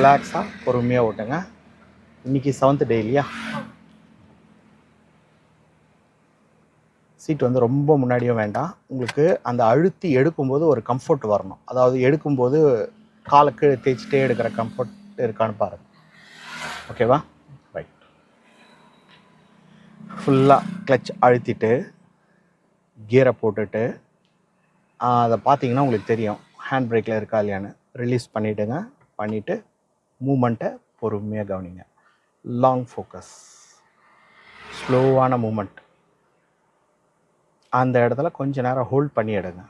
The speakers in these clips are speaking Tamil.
ரிலாக்ஸாக பொறுமையாக ஓட்டுங்க. இன்னைக்கு செவன்த் டே இல்லையா? சீட் வந்து ரொம்ப முன்னாடியும் வேண்டாம். உங்களுக்கு அந்த அழுத்தி எடுக்கும்போது ஒரு கம்ஃபர்ட் வரணும். அதாவது எடுக்கும்போது காலுக்கு தேய்ச்சிட்டே எடுக்கிற கம்ஃபர்ட் இருக்கான்னு பாருங்க. ஓகேவா ரைட் ஃபுல்லாக கிளச் அழுத்திட்டு கியரை போட்டுட்டு அதை பார்த்தீங்கன்னா உங்களுக்கு தெரியும். ஹேண்ட் பிரேக்கில் இருக்கா இல்லையான்னு. ரிலீஸ் பண்ணிவிடுங்க பண்ணிவிட்டு மூமெண்ட்டை பொறுமையாக கவனிங்க. லாங் ஃபோக்கஸ் ஸ்லோவான மூமெண்ட். அந்த இடத்துல கொஞ்ச நேரம் ஹோல்ட் பண்ணி எடுங்க.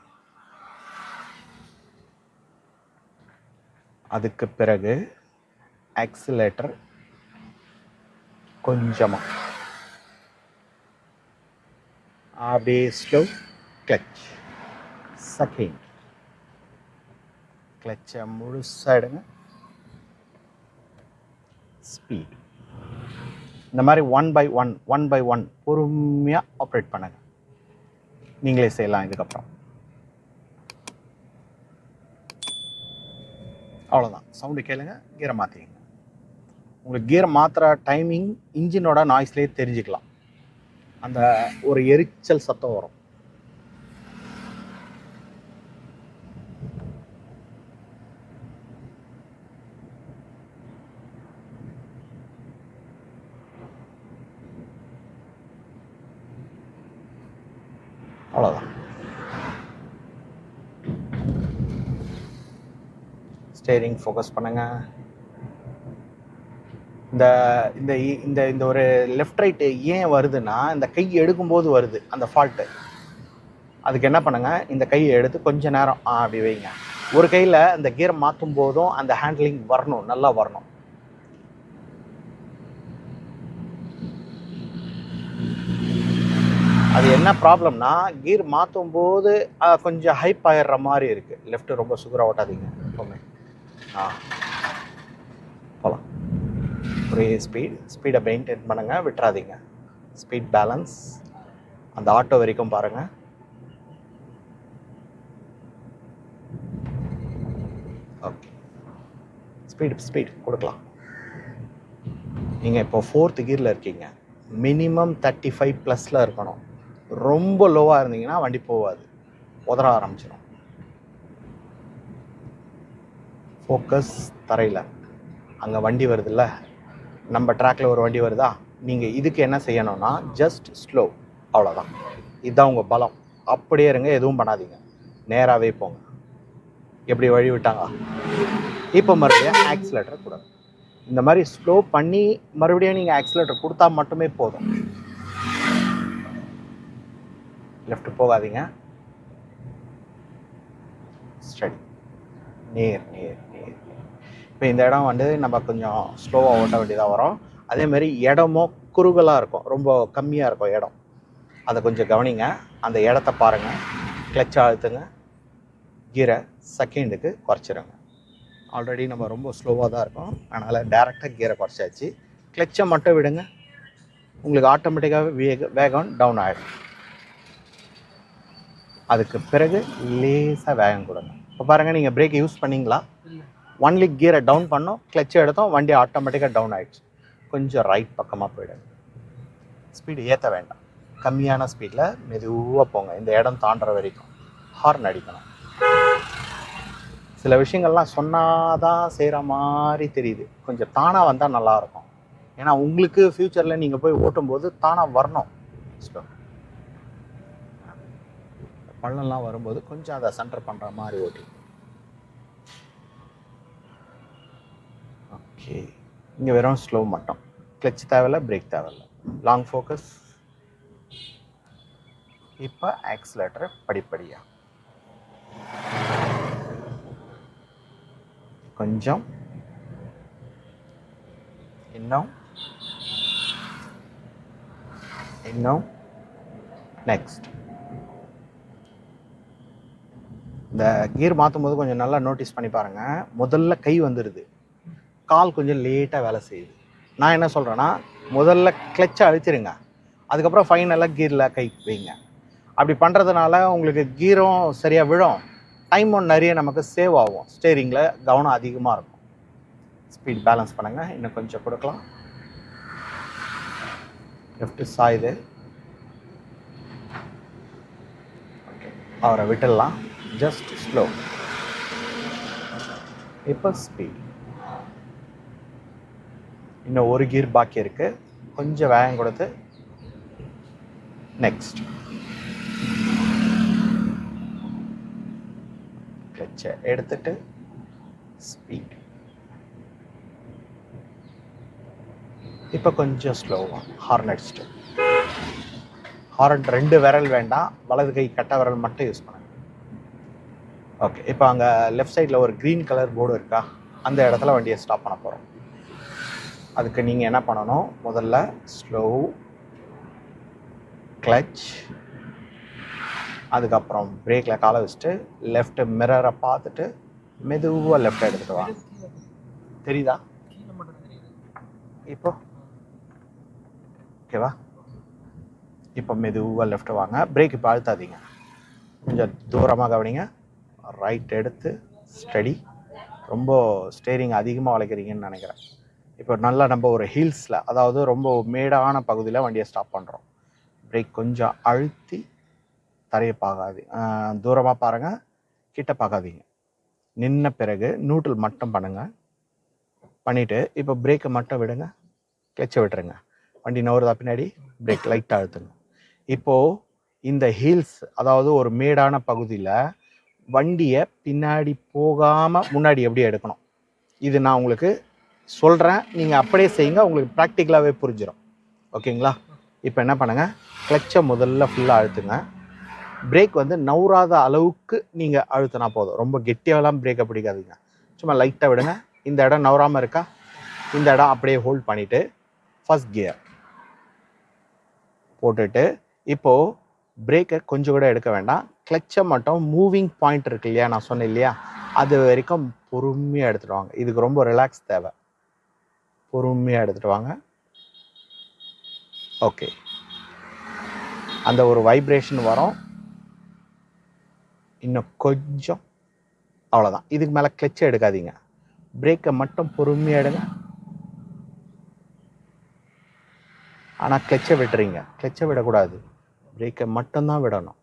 அதுக்கு பிறகு ஆக்சிலேட்டர் கொஞ்சமாக அப்படியே ஸ்லோ கிளச் செகண்ட் கிளச்சை முழுசாக எடுங்க. ஸ்பீட் இந்த மாதிரி one by one one by one பொறுமையாக ஆப்ரேட் பண்ணுங்க. நீங்களே செய்யலாம் இதுக்கப்புறம். அவ்வளோதான் சவுண்டு கேளுங்க கீரை மாற்றிங்க உங்களுக்கு கீரை மாற்றுற டைமிங் இன்ஜினோட நாய்ஸ்லேயே தெரிஞ்சுக்கலாம். அந்த ஒரு எரிச்சல் சத்தம் வரும். அவ்வளோதான் ஸ்டேரிங் ஃபோக்கஸ் பண்ணுங்க. இந்த இந்த இ- இந்த இந்த ஒரு லெஃப்ட் ரைட்டு ஏன் வருதுன்னா இந்த கை எடுக்கும்போது வருது அந்த ஃபால்ட்டு அதுக்கு என்ன பண்ணுங்கள் இந்த கையை எடுத்து கொஞ்ச நேரம் அப்படி வைங்க. ஒரு கையில் அந்த கியர் மாற்றும் போதும் அந்த ஹேண்ட்லிங் வரணும் நல்லா வரணும். அது என்ன ப்ராப்ளம்னா கீர் மாற்றும் போது கொஞ்சம் ஹைப் ஆகிடுற மாதிரி இருக்குது லெஃப்ட் ரொம்ப சுகராக ஓட்டாதீங்க. எப்பவுமே. ஆ. போகலாம் ஒரே ஸ்பீட் ஸ்பீடை மெயின்டைன் பண்ணுங்கள் விட்டுறாதீங்க. ஸ்பீட் பேலன்ஸ் அந்த ஆட்டோ வரைக்கும் பாருங்கள் ஓகே ஸ்பீடு ஸ்பீட் கொடுக்கலாம். நீங்கள் இப்போ ஃபோர்த் கியரில் இருக்கீங்க. மினிமம் தேர்ட்டி ஃபைவ் ப்ளஸில் இருக்கணும். ரொம்ப லோவாக இருந்தீங்கன்னா வண்டி போகாது உதற ஆரம்பிச்சிடும் ஃபோக்கஸ் தரையில். அங்கே வண்டி வருதுல்ல? நம்ம ட்ராக்ல ஒரு வண்டி வருதா? நீங்கள் இதுக்கு என்ன செய்யணும்னா ஜஸ்ட் ஸ்லோ அவ்வளோதான் இதுதான் உங்கள் பலம். அப்படியே இருங்க எதுவும் பண்ணாதீங்க. நேராகவே போங்க. எப்படி வழி விட்டாங்க? இப்போ மறுபடியும் ஆக்சிலேட்டர் கொடுங்க இந்த மாதிரி ஸ்லோ பண்ணி மறுபடியும் நீங்கள் ஆக்சிலேட்டர் கொடுத்தா மட்டுமே போதும். லெஃப்ட் போகாதீங்க. ஸ்டடி நேர் நேர் நேர் இப்போ இந்த இடம் வந்து நம்ம கொஞ்சம் ஸ்லோவாக ஓட்ட வேண்டியதாக வரும். அதே மாதிரி இடமும் குறுகலாக இருக்கும். ரொம்ப கம்மியாக இருக்கும் இடம். அதை கொஞ்சம் கவனிங்க. அந்த இடத்த பாருங்கள் கிளச் அழுத்துங்க கீரை செகண்டுக்கு குறைச்சிருங்க. ஆல்ரெடி நம்ம ரொம்ப ஸ்லோவாக தான் இருக்கோம். அதனால் டேரெக்டாக கீரை குறைச்சாச்சு. கிளச்சை மட்டும் விடுங்க. உங்களுக்கு ஆட்டோமேட்டிக்காகவே வேக வேகம் டவுன் ஆகிடும் அதுக்கு பிறகு லேசாக வேகம் கொடுங்க. இப்போ பாருங்கள் நீங்கள் பிரேக் யூஸ் பண்ணீங்களா? ஒன்லி கியரை டவுன் பண்ணோம் கிளச்சை எடுத்தோம் வண்டி ஆட்டோமேட்டிக்காக டவுன் ஆகிடுச்சு கொஞ்சம் ரைட் பக்கமாக போயிடுங்க. ஸ்பீடு ஏற்ற வேண்டாம். கம்மியான ஸ்பீடில் மெதுவாக போங்க. இந்த இடம் தாண்டுற வரைக்கும் ஹார்ன் அடிக்கணும். சில விஷயங்கள்லாம் சொன்னாதான் செய்கிற மாதிரி தெரியுது. கொஞ்சம் தானாக வந்தால் நல்லாயிருக்கும் ஏன்னா உங்களுக்கு ஃப்யூச்சரில் நீங்கள் போய் ஓட்டும்போது தானாக வரணும். ஸ்லோ பள்ளம்லாம் வரும்போது கொஞ்சம் அதை சென்டர் பண்ணுற மாதிரி ஓட்டி. ஓகே இங்கே வெறும் ஸ்லோ மட்டும். கிளச் தேவையில்ல பிரேக் தேவையில்ல. லாங் ஃபோக்கஸ் இப்போ ஆக்சிலேட்டர் படிப்படியாக கொஞ்சம். இன்னும். இன்னும். நெக்ஸ்ட் இந்த கியர் மாற்றும் போது கொஞ்சம் நல்லா நோட்டீஸ் பண்ணி பாருங்கள் முதல்ல கை வந்துடுது கால் கொஞ்சம் லேட்டாக வேலை செய்யுது. நான் என்ன சொல்கிறேன்னா முதல்ல கிளச்சை அழுத்திடுங்க அதுக்கப்புறம் ஃபைனலாக கீரில் கை வைங்க. அப்படி பண்ணுறதுனால உங்களுக்கு கீரும் சரியாக விழும். டைமும் நிறைய நமக்கு சேவ் ஆகும். ஸ்டேரிங்கில் கவனம் அதிகமாக இருக்கும். ஸ்பீட் பேலன்ஸ் பண்ணுங்கள் இன்னும் கொஞ்சம் கொடுக்கலாம். லெஃப்ட் சாயுது. ஓகே அவரை விட்டுடலாம். ஜஸ்ட் ஸ்லோ இப்போ ஸ்பீட் இன்னும் ஒரு கீர் பாக்கி இருக்கு. கொஞ்சம் வேகம் கொடுத்து நெக்ஸ்ட் கிளச்சை எடுத்துட்டு ஸ்பீட் இப்போ கொஞ்சம் ஸ்லோவாக ஹார்ன் அடிச்சிட்டு ஹார்ன் ரெண்டு விரல் வேண்டாம். வலது கை கட்ட விரல் மட்டும் யூஸ் பண்ணுங்க. ஓகே இப்போ அங்கே லெஃப்ட் சைடில் ஒரு க்ரீன் கலர் போர்டு இருக்கா? அந்த இடத்துல வண்டியை ஸ்டாப் பண்ண போகிறோம் அதுக்கு நீங்கள் என்ன பண்ணணும்? முதல்ல ஸ்லோ கிளச் அதுக்கப்புறம் பிரேக்கில் காலை வச்சுட்டு லெஃப்ட் மிரரை பார்த்துட்டு மெதுவாக லெஃப்ட் எடுத்துகிட்டு வாங்க. தெரியுதா? மட்டும் இப்போ ஓகேவா இப்போ மெதுவாக லெஃப்ட் வாங்க. பிரேக் இப்போ அழுத்தாதீங்க. கொஞ்சம் தூரமாக கவனிங்க. ரைட் எடுத்து ஸ்டடி ரொம்ப ஸ்டேரிங் அதிகமாக வளைக்கிறீங்கன்னு நினைக்கிறேன். இப்போ நல்லா நம்ம ஒரு ஹில்ஸில் அதாவது ரொம்ப மேடான பகுதியில் வண்டியை ஸ்டாப் பண்ணுறோம் பிரேக் கொஞ்சம் அழுத்தி தரையை பார்க்காது தூரமாக பாருங்கள் கிட்ட பார்க்காதீங்க நின்ன பிறகு நூட்டில் மட்டும் பண்ணுங்கள் பண்ணிவிட்டு இப்போ பிரேக்கை மட்டும் விடுங்க கிளச்சை விட்டுருங்க. வண்டி நவருதா பின்னாடி பிரேக் லைட்டாக அழுத்துங்க இப்போது இந்த ஹீல்ஸ் அதாவது ஒரு மேடான பகுதியில் வண்டியை பின்னாடி போகாமல் முன்னாடி எப்படி எடுக்கணும். இது நான் உங்களுக்கு சொல்கிறேன் நீங்கள் அப்படியே செய்யுங்க. உங்களுக்கு ப்ராக்டிக்கலாகவே புரிஞ்சிடும் ஓகேங்களா? இப்போ என்ன பண்ணுங்கள் கிளச்சை முதல்ல ஃபுல்லாக அழுத்துங்க. பிரேக் வந்து நவுறாத அளவுக்கு நீங்கள் அழுத்தினா போதும். ரொம்ப கெட்டியாலாம் பிரேக்கை பிடிக்காதீங்க. சும்மா லைட்டாக விடுங்க. இந்த இடம் நவராமல் இருக்கா? இந்த இடம் அப்படியே ஹோல்ட் பண்ணிவிட்டு ஃபர்ஸ்ட் கியர் போட்டுட்டு இப்போது பிரேக்கர் கொஞ்சம் கூட எடுக்க வேண்டாம். கிளச்சை மட்டும் மூவிங் பாயிண்ட் இருக்கு இல்லையா? நான் சொன்னேன் இல்லையா? அது வரைக்கும் பொறுமையாக எடுத்துகிட்டு வாங்க. இதுக்கு ரொம்ப ரிலாக்ஸ் தேவை. பொறுமையாக எடுத்துகிட்டு வாங்க. ஓகே அந்த ஒரு வைப்ரேஷன் வரும். இன்னும் கொஞ்சம். அவ்வளோதான் இதுக்கு மேலே கிளச்சை எடுக்காதீங்க. பிரேக்கை மட்டும் பொறுமையாக எடுங்க. ஆனால் கிளச்சை விட்டுறீங்க. கிளச்சை விடக்கூடாது. பிரேக்கை மட்டும்தான் விடணும்.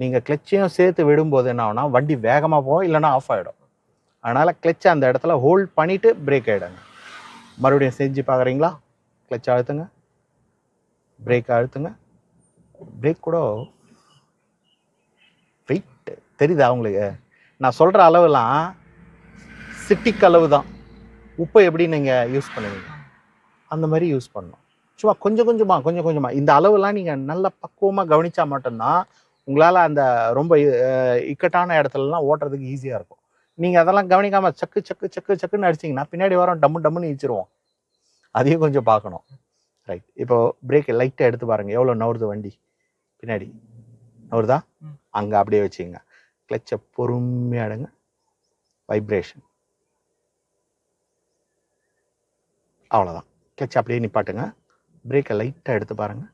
நீங்கள் கிளச்சையும் சேர்த்து விடும்போது என்ன ஆகும்னா வண்டி வேகமாக போகும் இல்லைன்னா ஆஃப் ஆகிடும் அதனால் கிளச்சை அந்த இடத்துல ஹோல்ட் பண்ணிவிட்டு பிரேக் ஆகிடுங்க மறுபடியும் செஞ்சு பார்க்குறீங்களா? கிளச் அழுத்துங்க. பிரேக் அழுத்துங்க. பிரேக் கூட வெயிட் தெரியுதா உங்களுக்கு? நான் சொல்கிற அளவுலாம் சிட்டிக் அளவு தான் உப்பை எப்படி நீங்கள் யூஸ் பண்ணுவீங்க? அந்த மாதிரி யூஸ் பண்ணணும். சும்மா கொஞ்சம் கொஞ்சமாக கொஞ்சம் கொஞ்சமாக இந்த அளவுலாம் நீங்கள் நல்ல பக்குவமாக கவனிச்சா மட்டும்தான் உங்களால் அந்த ரொம்ப இக்கட்டான இடத்துலலாம் ஓட்டுறதுக்கு ஈஸியாக இருக்கும். நீங்கள் அதெல்லாம் கவனிக்காமல் சக்கு சக்கு சக்கு சக்குன்னு அடிச்சிங்கன்னா பின்னாடி வரோம் டம்மு டம்முன்னு இழிச்சிருவோம். அதையும் கொஞ்சம் பார்க்கணும். ரைட் இப்போ பிரேக் லைட்டாக எடுத்து பாருங்கள் எவ்வளோ நவுறுது வண்டி? பின்னாடி. நவுறுதா ம். அங்கே அப்படியே வச்சுங்க கிளச்சை பொறுமையாக எடுங்க. வைப்ரேஷன் அவ்வளோதான். கிளச் அப்படியே நிப்பாட்டுங்க. பிரேக்கை லைட்டாக எடுத்து பாருங்க.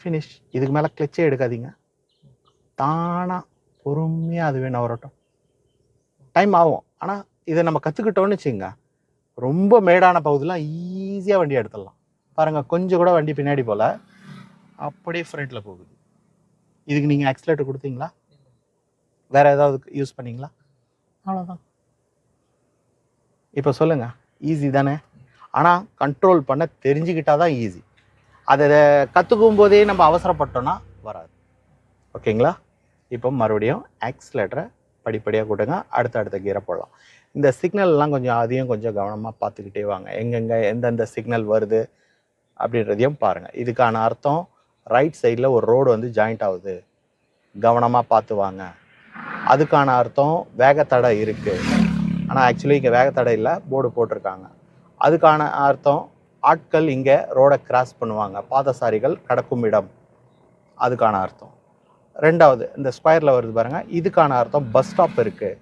ஃபினிஷ் இதுக்கு மேலே கிளச்சே எடுக்காதீங்க. தானாக பொறுமையாக அதுவே நவரட்டும் டைம் ஆகும். ஆனால் இதை நம்ம கற்றுக்கிட்டோன்னு வச்சுங்க ரொம்ப மேடான பகுதியெலாம் ஈஸியாக வண்டி எடுத்துடலாம். பாருங்கள் கொஞ்சம் கூட வண்டி பின்னாடி போல். அப்படியே ஃப்ரண்ட்டில் போகுது. இதுக்கு நீங்கள் ஆக்சிலேட்டர் கொடுத்தீங்களா? வேறு ஏதாவது யூஸ் பண்ணீங்களா? அவ்வளோதான் இப்போ சொல்லுங்கள் ஈஸி தானே? ஆனால் கண்ட்ரோல் பண்ண தெரிஞ்சுக்கிட்டால் தான் ஈஸி அதை கற்றுக்கும் போதே நம்ம அவசரப்பட்டோன்னா வராது. ஓகேங்களா? இப்போ மறுபடியும் ஆக்சிலேட்டரை படிப்படியாக கூட்டுங்க அடுத்த அடுத்த கீரை போடலாம். இந்த சிக்னல்லாம் கொஞ்சம் அதையும் கொஞ்சம் கவனமாக பார்த்துக்கிட்டே வாங்க. எங்கெங்கே எந்தெந்த சிக்னல் வருது அப்படின்றதையும் பாருங்கள் இதுக்கான அர்த்தம் ரைட் சைடில் ஒரு ரோடு வந்து ஜாயிண்ட் ஆகுது. கவனமாக பார்த்து வாங்க. அதுக்கான அர்த்தம் வேகத்தடை இருக்குது ஆனால் ஆக்சுவலி இங்கே வேகத்தடை இல்லை போர்டு போட்டிருக்காங்க. அதுக்கான அர்த்தம் ஆட்கள் இங்கே ரோடை கிராஸ் பண்ணுவாங்க. பாதசாரிகள் கடக்கும் இடம். அதுக்கான அர்த்தம். ரெண்டாவது இந்த ஸ்கொயரில் வருது பாருங்க. இதுக்கான அர்த்தம் பஸ் ஸ்டாப் இருக்குது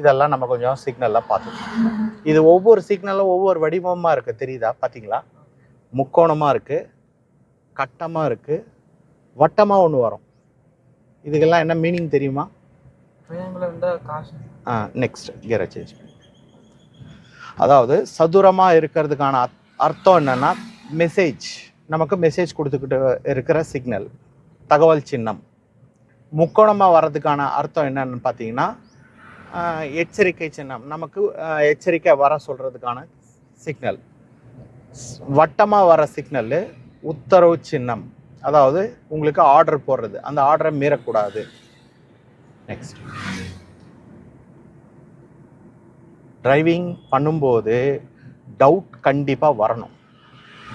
இதெல்லாம் நம்ம கொஞ்சம் சிக்னல்லாம் பார்த்துக்கணும் இது ஒவ்வொரு சிக்னலும் ஒவ்வொரு வடிவமாக இருக்குது தெரியுதா? பார்த்தீங்களா? முக்கோணமாக இருக்குது கட்டமாக இருக்குது வட்டமாக ஒன்று வரும். இதுக்கெல்லாம் என்ன மீனிங் தெரியுமா? காசு. நெக்ஸ்ட் கியரை சேஞ்ச் அதாவது சதுரமாக இருக்கிறதுக்கான அர்த்தம் என்னென்னா மெசேஜ் நமக்கு மெசேஜ் கொடுத்துக்கிட்டு இருக்கிற சிக்னல் தகவல் சின்னம். முக்கோணமாக வர்றதுக்கான அர்த்தம் என்னன்னு பார்த்தீங்கன்னா எச்சரிக்கை சின்னம். நமக்கு எச்சரிக்கை வர சொல்கிறதுக்கான சிக்னல் வட்டமாக வர சிக்னல் உத்தரவு சின்னம். அதாவது உங்களுக்கு ஆர்டர் போடுறது. அந்த ஆர்டரை மீறக்கூடாது. நெக்ஸ்ட் டிரைவிங் பண்ணும்போது டவுட் கண்டிப்பாக வரணும்.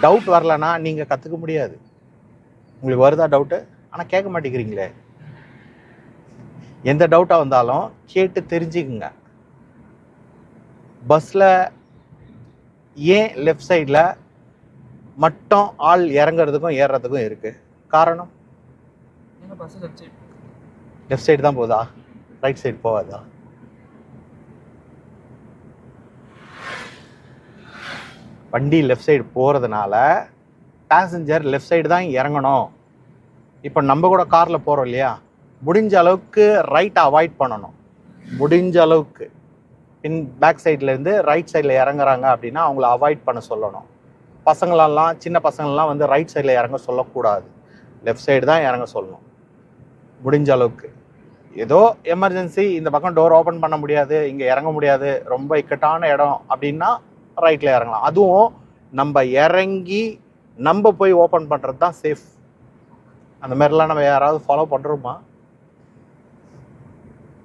டவுட் வரலனா நீங்கள் கற்றுக்க முடியாது. உங்களுக்கு வருதா டவுட்டு ஆனால் கேட்க மாட்டேங்கிறீங்களே. எந்த டவுட்டாக வந்தாலும் கேட்டு தெரிஞ்சுக்குங்க. பஸ்ஸில் ஏன் லெஃப்ட் சைடில் மட்டும் ஆள் இறங்குறதுக்கும் ஏறுறதுக்கும் இருக்குது காரணம்? லெஃப்ட் சைடு தான் போதா? ரைட் சைடு போகாதா? வண்டி லெஃப்ட் சைடு போகிறதுனால பேசஞ்சர் லெஃப்ட் சைடு தான் இறங்கணும். இப்போ நம்ம கூட காரில் போகிறோம் இல்லையா? முடிஞ்ச அளவுக்கு ரைட்டை அவாய்ட் பண்ணணும். முடிஞ்ச அளவுக்கு. பின் பேக் சைட்லேருந்து ரைட் சைடில் இறங்குறாங்க அப்படின்னா அவங்கள அவாய்ட் பண்ண சொல்லணும். பசங்களெல்லாம் சின்ன பசங்களெலாம் வந்து ரைட் சைடில் இறங்க சொல்லக்கூடாது. லெஃப்ட் சைடு தான் இறங்க சொல்லணும். முடிஞ்ச அளவுக்கு. ஏதோ எமர்ஜென்சி இந்த பக்கம் டோர் ஓப்பன் பண்ண முடியாது இங்கே இறங்க முடியாது ரொம்ப இக்கட்டான இடம் அப்படின்னா ரைட்டில் இறங்கலாம். அதுவும் நம்ம இறங்கி நம்ம போய் ஓப்பன் பண்ணுறது தான் சேஃப் அந்த மாதிரிலாம் நம்ம யாராவது ஃபாலோ பண்ணுறோமா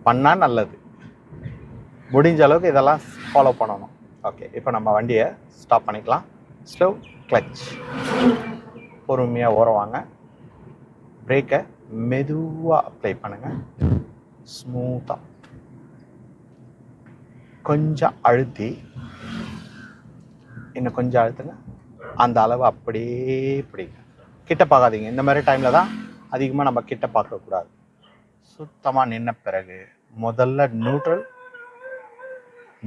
பண்ணால் நல்லது. முடிஞ்ச அளவுக்கு இதெல்லாம் ஃபாலோ பண்ணணும். ஓகே இப்போ நம்ம வண்டியை ஸ்டாப் பண்ணிக்கலாம். ஸ்லோ கிளச் பொறுமையாக ஓரவாங்க பிரேக்கை மெதுவாக அப்ளை பண்ணுங்கள் ஸ்மூத்தாக கொஞ்சம் அழுத்தி இன்னும் கொஞ்சம் அழுத்துங்க அந்த அளவு அப்படியே பிடிங்க கிட்ட பார்க்காதீங்க. இந்த மாதிரி டைமில் தான் அதிகமாக நம்ம கிட்ட பார்க்கக்கூடாது சுத்தமாக நின்ன பிறகு முதல்ல நியூட்ரல்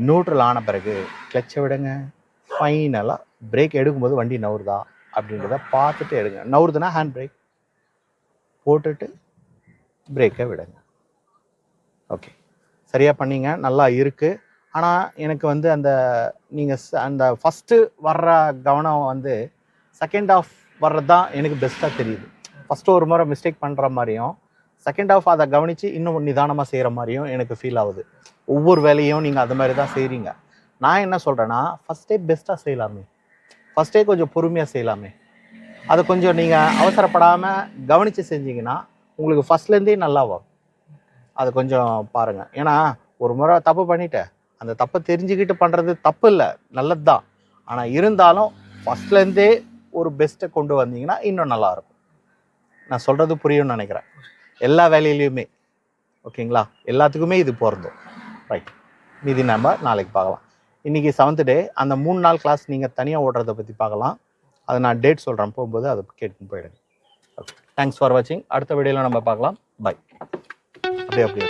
நியூட்ரல் ஆன பிறகு கிளச்சை விடுங்க. ஃபைனலாக பிரேக் எடுக்கும்போது வண்டி நவுறுதா அப்படின்றத பார்த்துட்டு எடுங்க. நவுறுதுன்னா ஹேண்ட் பிரேக் போட்டுட்டு பிரேக்கை விடுங்க. ஓகே சரியாக பண்ணிங்க. நல்லா இருக்குது ஆனால் எனக்கு வந்து அந்த நீங்கள் அந்த ஃபஸ்ட்டு வர்ற கவனம் வந்து செகண்ட் ஆஃப் வர்றது தான் எனக்கு பெஸ்ட்டாக தெரியுது. ஃபஸ்ட்டு ஒரு முறை மிஸ்டேக் பண்ணுற மாதிரியும் செகண்ட் ஆஃப் அதை கவனித்து இன்னும் நிதானமாக செய்கிற மாதிரியும் எனக்கு ஃபீல் ஆகுது. ஒவ்வொரு வேலையும் நீங்கள் அது மாதிரி தான் செய்கிறீங்க நான் என்ன சொல்கிறேன்னா ஃபஸ்ட்டே பெஸ்ட்டாக செய்யலாமே. ஃபஸ்ட்டே கொஞ்சம் பொறுமையாக செய்யலாமே. அதை கொஞ்சம் நீங்கள் அவசரப்படாமல் கவனித்து செஞ்சீங்கன்னா உங்களுக்கு ஃபஸ்ட்லேருந்தே நல்லா வரும் அது கொஞ்சம் பாருங்கள் ஏன்னா ஒரு முறை தப்பு பண்ணிட்டேன். அந்த தப்பை தெரிஞ்சுக்கிட்டு பண்ணுறது தப்பு இல்லை நல்லது தான் ஆனால் இருந்தாலும் ஃபஸ்ட்லேருந்தே ஒரு பெஸ்ட்டை கொண்டு வந்தீங்கன்னா இன்னும் நல்லாயிருக்கும். நான் சொல்கிறது புரியும்னு நினைக்கிறேன். எல்லா வேலையிலையுமே. ஓகேங்களா? எல்லாத்துக்குமே இது பொருந்தும். ரைட் மீதி நம்ம நாளைக்கு பார்க்கலாம். இன்றைக்கி செவன்த் டே அந்த மூணு நாள் கிளாஸ் நீங்கள் தனியாக ஓடுறத பற்றி பார்க்கலாம். அதை நான் டேட் சொல்கிறேன் போகும்போது அதை கேட்டுன்னு போயிடுங்க. ஓகே தேங்க்ஸ் ஃபார் வாட்சிங் அடுத்த வீடியோவில் நம்ம பார்க்கலாம். பை அப்படியே அப்படியே.